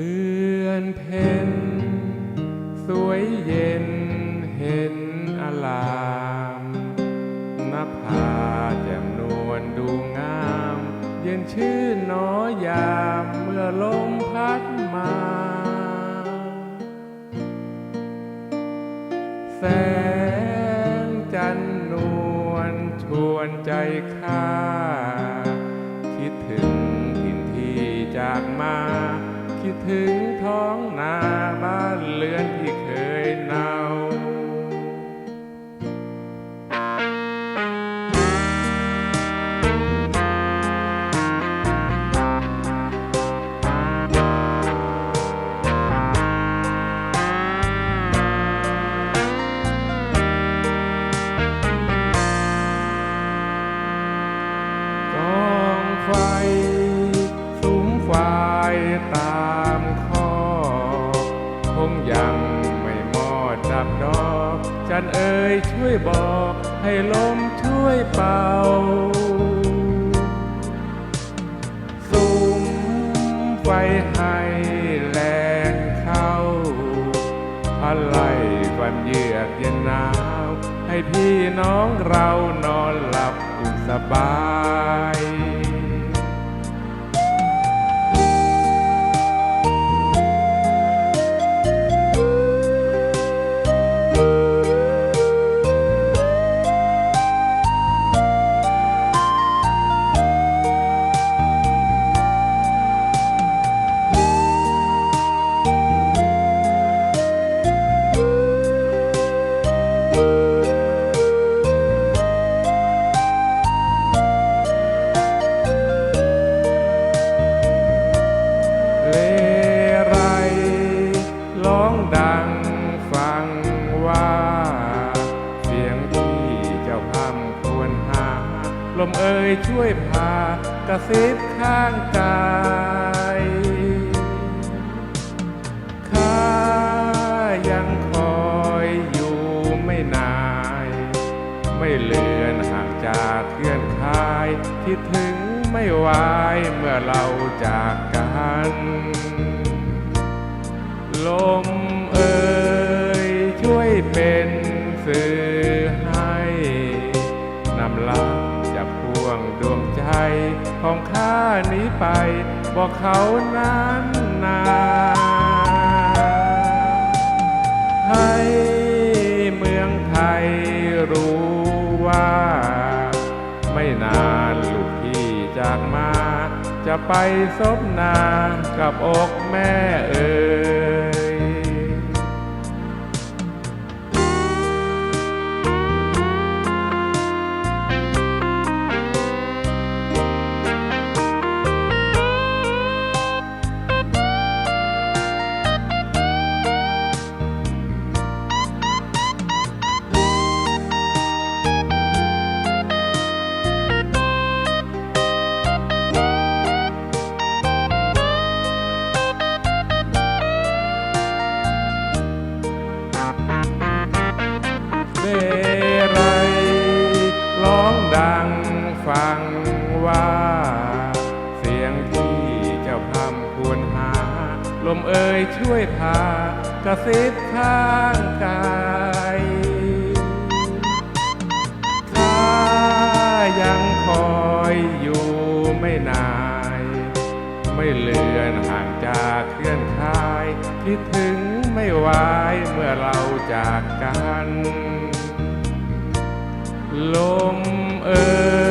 ดือนเพ็นสวยเย็นเห็นอาลามนภาแจ่มนวลดูงาม เย็นชื่นน้อยามเมื่อลมพัดมา แสงจันนวลชวนใจข้า คิดถึงถิ่นที่จากมา คิดถึงท้องนาบ้านเรือนที่เคยนา ตามข้อคงยังไม่หมดดับดอก จันเอ๋ยช่วยบอก ให้ลมช่วยเป่าสุมไฟให้แรงเข้าพันไล่ความเยือกเย็นหนาว ให้พี่น้องเรานอนหลับอุ่นสบาย เลไรร้องดังฟังว่า เสียงที่เจ้าพำควรหา ลมเอ่ยช่วยพากระซิบข้างกายข้ายังคอยอยู่ไม่นาย ไม่เลือนห่างจากเพื่อนคายคิดถึง ไม่ไหวเมื่อเราจากกัน ลมเอ่ยช่วยเป็นสื่อให้นำลาจากพวงดวงใจของข้านี้ไป บอกเขานั้นนาน จะไปซบนากับอกแม่เอ่ย ฟังว่า เสียงที่เจ้าพำควรหา ลมเอ่ยช่วยพากระซิบข้างกายข้ายังคอยอยู่ไม่นายไม่เลือนห่างจากเพื่อนคายคิดถึงไม่ไหวเมื่อเราจากกัน ลมเอ่ย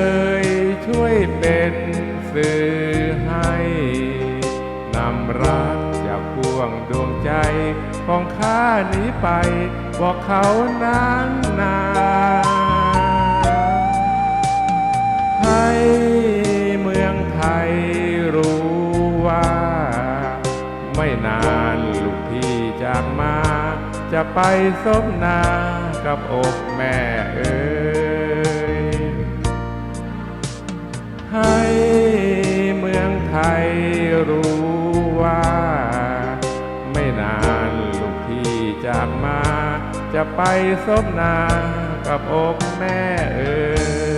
เป็นสื่อให้นำรักจากพวงดวงใจของข้านี้ไป บอกเขานั้นนาให้เมืองไทยรู้ว่า ไม่นานลูกพี่จากมา จะไปซบนากับอกแม่เอ๋ย ไทยรู้ว่า ไม่นานลูกพี่จากมา จะไปซบนากับอกแม่เอ๋ย